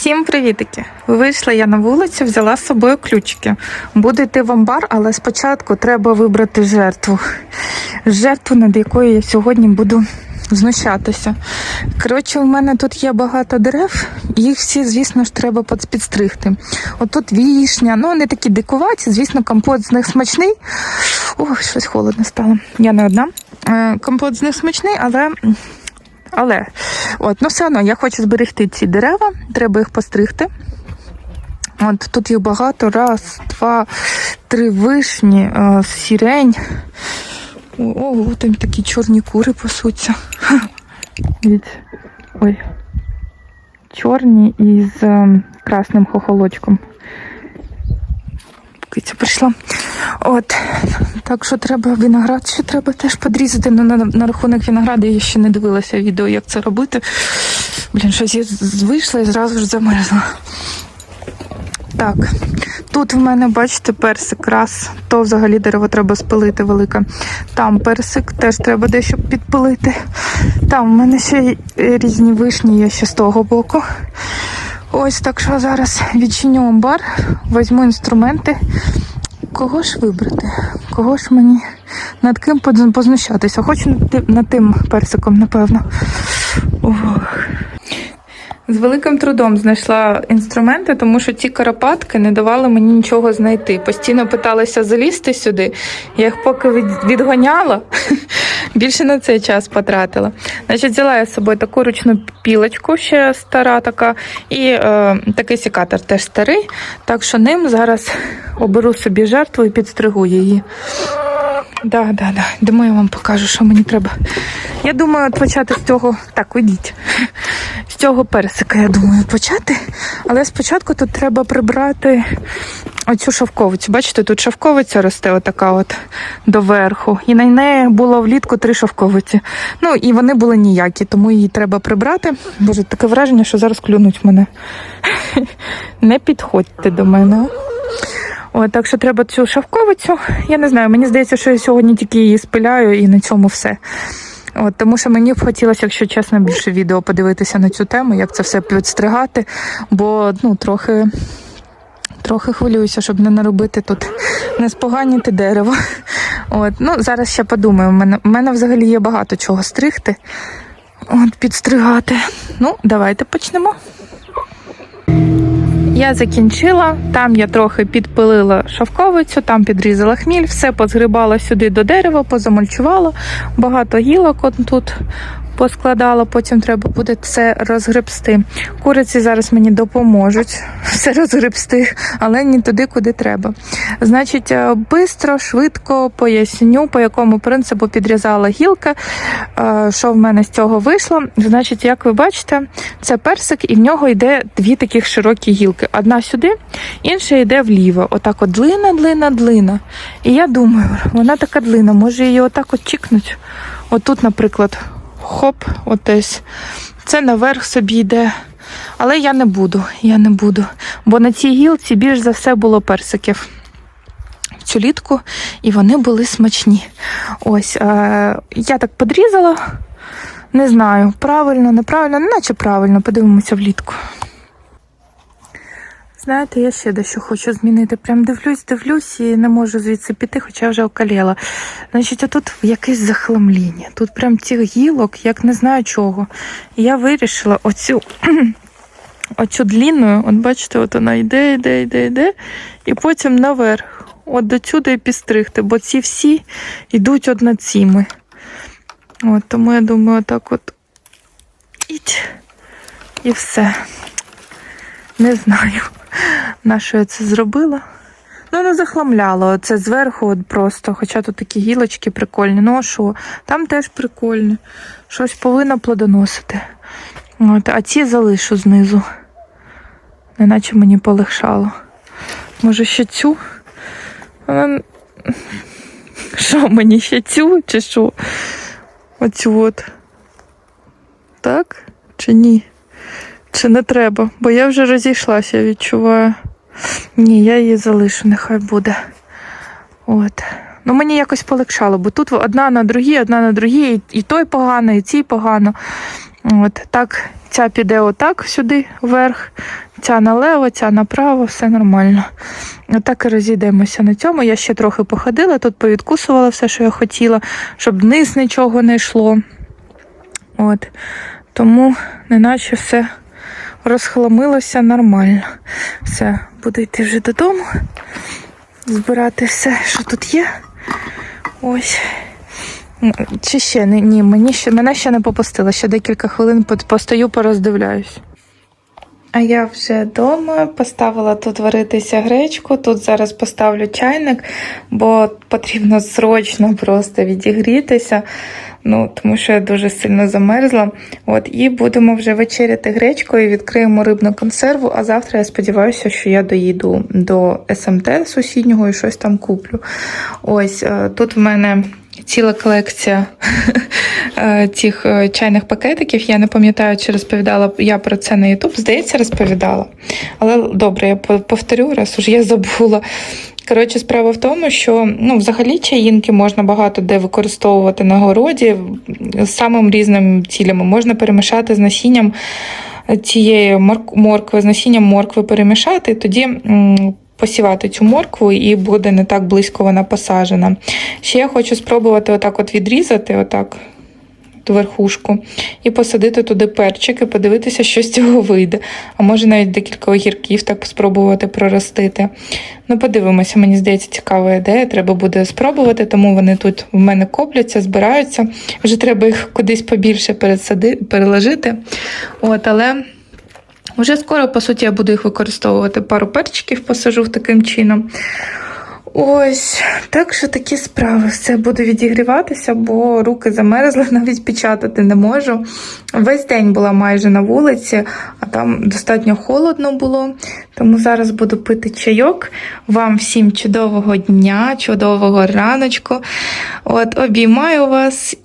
Всім привітики! Вийшла я на вулицю, взяла з собою ключики. Буду йти в амбар, але спочатку треба вибрати жертву. Жертву, над якою я сьогодні буду знущатися. Коротше, у мене тут є багато дерев, їх всі, звісно ж, треба підстригти. Отут вішня, ну вони такі дикуваті, звісно, компот з них смачний. Ох, щось холодно стало. Я не одна. Е, Компот з них смачний, але але от, ну все одно я хочу зберегти ці дерева, треба їх постригти. От тут їх багато. Раз, два, три вишні, е, сірень. О, Ого, там такі чорні кури пасуться. Ой. Чорні із е, красним хохолочком. Киця прийшла. От. Так що треба виноград, ще треба теж подрізати. Ну, на, на рахунок винограду я ще не дивилася відео, як це робити. Блін, щось я вийшла і зразу ж замерзла. Так, тут в мене, бачите, персик раз, то взагалі дерево треба спилити велике. Там персик теж треба дещо підпилити. Там в мене ще е, різні вишні є ще з того боку. Ось так що зараз відчиню амбар, візьму інструменти. Кого ж вибрати? Кого ж мені над ким познущатися? Хочу над тим, персиком, напевно. Ох. З великим трудом знайшла інструменти, тому що ті карапатки не давали мені нічого знайти. Постійно питалася залізти сюди. Я їх поки від- відгоняла, більше на цей час потратила. Значить, взяла я з собою таку ручну пілочку, ще стара така, і е, такий секатор теж старий. Так що ним зараз оберу собі жертву і підстригу її. Да, да, да. Думаю, я вам покажу, що мені треба. Я думаю, почати з цього. Так, уйдіть. З цього персика, я думаю, почати. Але спочатку тут треба прибрати оцю шовковицю. Бачите, тут шовковиця росте отака от доверху. І на неї було влітку три шовковиці. Ну і вони були ніякі, тому її треба прибрати. Боже, таке враження, що зараз клюнуть мене. Не підходьте до мене. От, так що треба цю шовковицю. Я не знаю, мені здається, що я сьогодні тільки її спиляю і на цьому все. От, тому що мені б хотілося, якщо чесно, більше відео подивитися на цю тему, як це все підстригати, бо ну, трохи, трохи хвилююся, щоб не наробити тут, не споганіти дерево. От, ну, зараз ще подумаю. У мене, у мене взагалі є багато чого стригти. От, підстригати. Ну, давайте почнемо. Я закінчила, там я трохи підпилила шовковицю, там підрізала хміль, все позгрибала сюди до дерева, позамульчувала, багато гілок тут поскладала, потім треба буде все розгребсти. Куриці зараз мені допоможуть все розгребсти, але не туди, куди треба. Значить, е, бистро, швидко поясню, по якому принципу підрізала гілка, е, що в мене з цього вийшло. Значить, як ви бачите, це персик, і в нього йде дві таких широкі гілки. Одна сюди, інша йде вліво. Отак от длина, длина, длина. І я думаю, вона така длина, може її отак от чікнуть. Отут, наприклад, хоп, отесь. Це наверх собі йде. Але я не буду, я не буду. Бо на цій гілці більш за все було персиків цю літку, і вони були смачні. Ось, е, я так подрізала. Не знаю, правильно, неправильно, наче правильно, подивимося влітку. Знаєте, я ще дещо хочу змінити. Прям дивлюсь, дивлюсь і не можу звідси піти, хоча вже окаліла. Значить, тут якесь захламління. Тут прям цих гілок, як не знаю чого. І я вирішила оцю, оцю длінну, от бачите, от вона йде, йде, йде, йде, і потім наверх. От до сюди і підстригти, бо ці всі йдуть цими. От, тому я думаю, отак от іть. І все. Не знаю, на що я це зробила. Ну, не захламляла. Це зверху от просто. Хоча тут такі гілочки прикольні. Ну а що? Там теж прикольно. Щось повинно плодоносити. От, а ці залишу знизу. Неначе мені полегшало. Може, ще цю? Що мені ще цю чи що? Оцю от. Так? Чи ні? Чи не треба? Бо я вже розійшлася, відчуваю. Ні, я її залишу, нехай буде. От. Ну, мені якось полегшало, бо тут одна на другій, одна на другій, і- той погано, і цій погано. От так, ця піде отак сюди вверх, ця налево, ця направо, все нормально. Отак і розійдемося на цьому. Я ще трохи походила, тут повідкусувала все, що я хотіла, щоб вниз нічого не йшло. От. Тому неначе все розхламилося нормально. Все, буду йти вже додому, збирати все, що тут є. Ось. Чи ще ні, мені ще мене ще не попустило. Ще декілька хвилин по- постою, пороздивляюсь. А я вже вдома поставила тут варитися гречку. Тут зараз поставлю чайник, бо потрібно срочно просто відігрітися. Ну, тому що я дуже сильно замерзла. От, і будемо вже вечеряти гречкою, відкриємо рибну консерву. А завтра я сподіваюся, що я доїду до СМТ сусіднього і щось там куплю. Ось е, тут в мене ціла колекція цих е, чайних пакетиків. Я не пам'ятаю, чи розповідала я про це на YouTube. Здається, розповідала. Але добре, я по- повторю, раз уже я забула. Коротше, справа в тому, що ну, взагалі чаїнки можна багато де використовувати на городі з самим різними цілями. Можна перемішати з насінням цієї моркви, з насінням моркви перемішати, і тоді посівати цю моркву і буде не так близько вона посаджена. Ще я хочу спробувати отак от відрізати, отак. Ту Верхушку і посадити туди перчики, подивитися, що з цього вийде. А може навіть декілька огірків так спробувати проростити. Ну, подивимося, мені здається, цікава ідея. Треба буде спробувати, тому вони тут в мене копляться, збираються. Вже треба їх кудись побільше пересади, переложити. От, але вже скоро, по суті, я буду їх використовувати. Пару перчиків посажу таким чином. Ось, так що такі справи. Все буду відігріватися, бо руки замерзли, навіть печатати не можу. Весь день була майже на вулиці, а там достатньо холодно було. Тому зараз буду пити чайок. Вам всім чудового дня, чудового раночку. От, обіймаю вас.